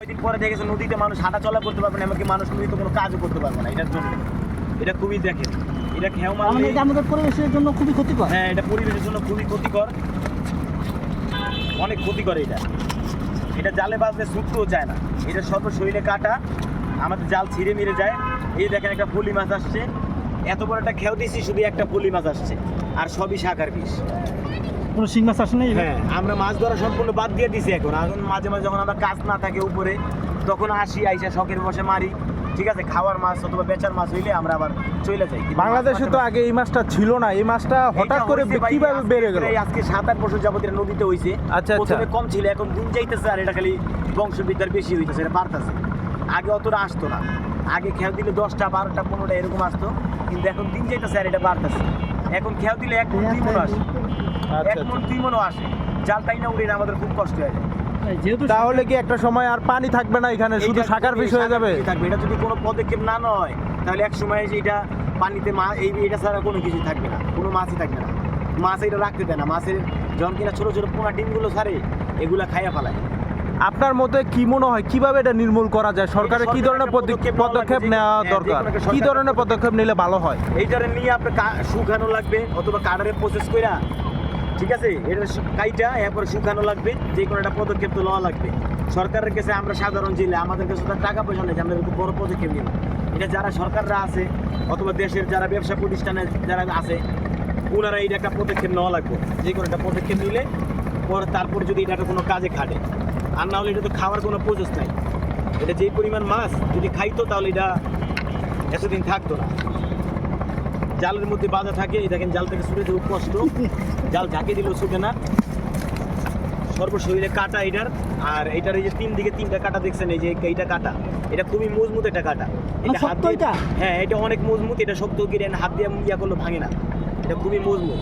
কয়েকদিন পরে দেখেছে নদীতে মানুষ হাঁটা চলা করতে পারবে না এমনকি মানুষ নদীতে কোনো কাজও করতে পারবে না এটার জন্য। এটা খুবই দেখেন এটা মানে মারলে এটা আমাদের পরিবেশের জন্য খুবই ক্ষতিকর। হ্যাঁ এটা পরিবেশের জন্য খুবই ক্ষতিকর। অনেক ক্ষতিকর এটা। এটা জালে বাজলে ছুটতেও চায় না। এটা সর্ব শরীরে কাটা আমাদের জাল ছিঁড়ে মিরে যায়। এই দেখেন একটা পলি মাছ আসছে। এত বড় একটা খেয়াও দিয়েছি শুধু একটা পলি মাছ আসছে। আর সবই শাখার বিষ। কোনো শিং মাছ আসে নাই হ্যাঁ আমরা মাছ ধরা সম্পূর্ণ বাদ দিয়ে দিছি এখন। এখন মাঝে মাঝে যখন আমরা কাজ না থাকে উপরে তখন আসি আইসা শখের বসে মারি। ঠিক আছে খাওয়ার মাছ অথবা বেচার মাছ হইলে আমরা আবার চলে যাই। বাংলাদেশে তো আগে এই মাছটা ছিল না। এই মাছটা হঠাৎ করে কীভাবে বেড়ে গেল? আজকে সাত আট বছর যাবত এটা নদীতে হইছে। আচ্ছা, আচ্ছা। প্রথমে কম ছিল এখন দিন যাইতেছে আর এটা খালি বংশবিদ্যার বেশি হইতেছে এটা বাড়তেছে। আগে অতটা আসতো না। আগে খেয়াল দিলে দশটা বারোটা পনেরোটা এরকম আসতো কিন্তু এখন দিন যাইতেছে আর এটা বাড়তেছে। এখন খেয়াল দিলে এক দুই আসে। এক মন দুই মনও আসে। জাল টাই না উড়ে না আমাদের খুব কষ্ট হয়ে যায়। যেহেতু তাহলে কি একটা সময় আর পানি থাকবে না এখানে? শুধু শাকার বিষ হয়ে যাবে? থাকবে। এটা যদি কোনো পদক্ষেপ না নয় তাহলে এক সময় এসে এটা পানিতে মা এই এটা ছাড়া কোনো কিছু থাকবে না। কোনো মাছই থাকবে না। মাছ এটা রাখতে দেয় না। মাছের যখন কিনা ছোটো ছোটো পোনা ডিমগুলো ছাড়ে এগুলা খাইয়া ফেলায়। আপনার মতে কি মনে হয় কীভাবে এটা নির্মূল করা যায়? সরকারের কি ধরনের পদক্ষেপ পদক্ষেপ নেওয়া দরকার হ্যাঁ, একটা কি ধরনের পদক্ষেপ। নিলে ভালো হয়? এইটারে নিয়ে আপনার কা- শুকানো লাগবে অথবা কাটারে প্রসেস কইরা ঠিক আছে? এটা কাইটা, এরপরে শুকানো লাগবে, যে কোনো একটা পদক্ষেপ তো নেওয়া লাগবে। সরকারের কাছে আমরা সাধারণ জেলে, আমাদের কাছে টাকা পয়সা নেই যে আমরা বড় পদক্ষেপ নিব। এটা যারা সরকাররা আছে, অথবা দেশের যারা ব্যবসা প্রতিষ্ঠানে যারা আছে, ওনারা এটা একটা পদক্ষেপ নেওয়া লাগবে। যে কোনো একটা পদক্ষেপ নিলে পরে তারপর যদি এটা কোনো কাজে খাটে, আর না হলে এটা তো খাওয়ার কোনো প্রসেস নাই। এটা যেই পরিমাণ মাছ যদি খাইতো তাহলে এটা এতদিন থাকতো না। জালের মধ্যে বাঁধা থাকে এই দেখেন জাল থেকে ছুটে দেবো কষ্ট জাল ঝাঁকে দিলেও ছুটে না সর্ব শরীরে কাটা এটার। আর এটার এই যে তিন দিকে তিনটা কাটা দেখছেন এই যে এইটা কাটা এটা খুবই মজবুত একটা কাটা। এটা হাত দিয়ে হ্যাঁ এটা অনেক মজবুত এটা শক্ত করে হাত দিয়ে ইয়া করলে ভাঙে না। এটা খুবই মজবুত।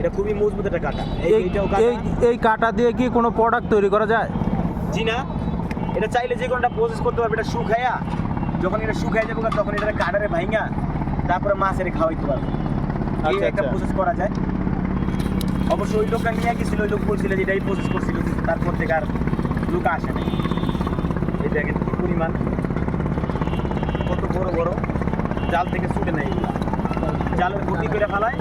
এটা খুবই মজবুত একটা কাটা। এই এই এইটাও কাটা। এই এই কাটা দিয়ে কি কোনো প্রোডাক্ট তৈরি করা যায়? জি না। এটা চাইলে যে কোনোটা প্রসেস করতে পারবে এটা শুকায়া যখন এটা শুকাই যাবে তখন এটা কাটারে ভাঙা তারপরে মাছের খাওয়াইতে পারবে। এই আচ্ছা, একটা আচ্ছা। প্রসেস করা যায়। অবশ্য ওই লোকটা নিয়ে গেছিল ওই লোক বলছিল যে এটাই প্রসেস করছিল কিন্তু তারপর থেকে আর লোক আসে না এটা কিন্তু পরিমাণ? কত বড় বড়? জাল থেকে ছুটে নেয় এগুলা। জালের গতি করে ফেলায়।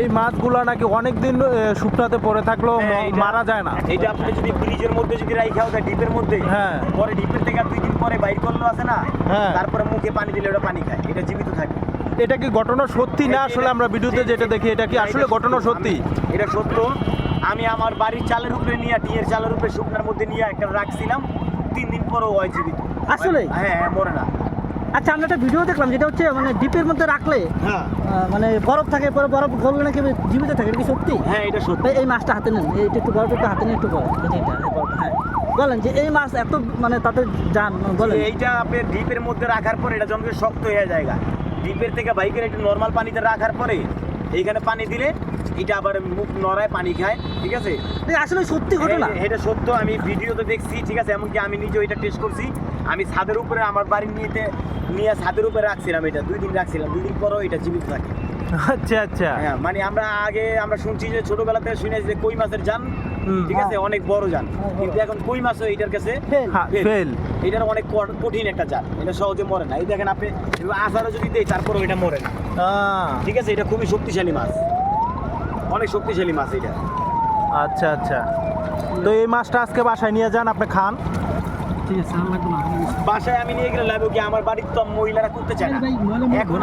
এই মাছগুলো নাকি অনেক দিন শুকনাতে পড়ে থাকলেও হ্যাঁ, মারা যায় না। এইটা আপনি যদি ফ্রিজের মধ্যে যদি রাইখাও দেয় ডিপের মধ্যে হ্যাঁ। পরে ডিপের থেকে দুই দিন পরে বাইর করল আছে না হ্যাঁ। তারপরে মুখে পানি দিলে ওটা পানি খায় এটা জীবিত থাকে। এটা কি ঘটনা সত্যি না আসলে আমরা ভিডিওতে যেটা দেখি এটা কি আসলে ঘটনা সত্যি। এটা সত্য। আমি আমার বাড়ির চালের উপরে নিয়ে টিয়ের চালের উপরে শুকনার মধ্যে নিয়ে একটা রাখছিলাম তিন দিন পরেও হয় জীবিত আসলে? হ্যাঁ হ্যাঁ মরে না। আচ্ছা আমরা একটা ভিডিও দেখলাম যেটা হচ্ছে মানে ডিপের মধ্যে রাখলে হ্যাঁ। মানে বরফ থাকে পরে বরফ গললে নাকি জীবিত থাকে এটা কি সত্যি? হ্যাঁ এটা সত্য। এই মাছটা হাতে নেন এইটা একটু বরফ একটু হাতে নেন একটু বরফ এটা, হ্যাঁ। বলেন যে এই মাছ এত মানে তাদের যান বলেন। এইটা আপনি ডিপের মধ্যে রাখার পরে এটা যখন শক্ত হয়ে যায় ডিপের থেকে বাইকের একটু নর্মাল পানিতে রাখার পরে এইখানে পানি দিলে এটা আবার মুখ নড়ায় পানি খায় ঠিক আছে? আসলে সত্যি ঘটনা। এটা সত্য আমি ভিডিওতে দেখছি ঠিক আছে? এমনকি আমি নিজে এটা টেস্ট করছি। আমি ছাদের উপরে আমার বাড়ির নিয়েতে নিয়ে ছাদের উপরে রাখছিলাম এটা দুই দিন রাখছিলাম দুই দিন পরও এটা জীবিত থাকে। আচ্ছা আচ্ছা। হ্যাঁ মানে আমরা আগে আমরা শুনছি যে ছোটবেলা থেকে শুনেছি যে কই মাছের জান। ঠিক আছে অনেক বড় জান হ্যাঁ, কিন্তু এখন কই মাছও এটার কাছে? ফেল। হ্যাঁ। ফেল। এটার অনেক কঠিন একটা জাল এটা সহজে মরে না। এই দেখেন আপনি আসারও যদি দেয় তারপরেও এটা মরে না। ঠিক আছে এটা খুবই শক্তিশালী মাছ। অনেক শক্তিশালী মাছ এটা। আচ্ছা আচ্ছা। তো এই মাছটা আজকে বাসায় নিয়ে যান আপনি খান। বাসায় আমি নিয়ে গেলে লাগবে কি? আমার বাড়ির তো মহিলারা করতে চায় না। এখন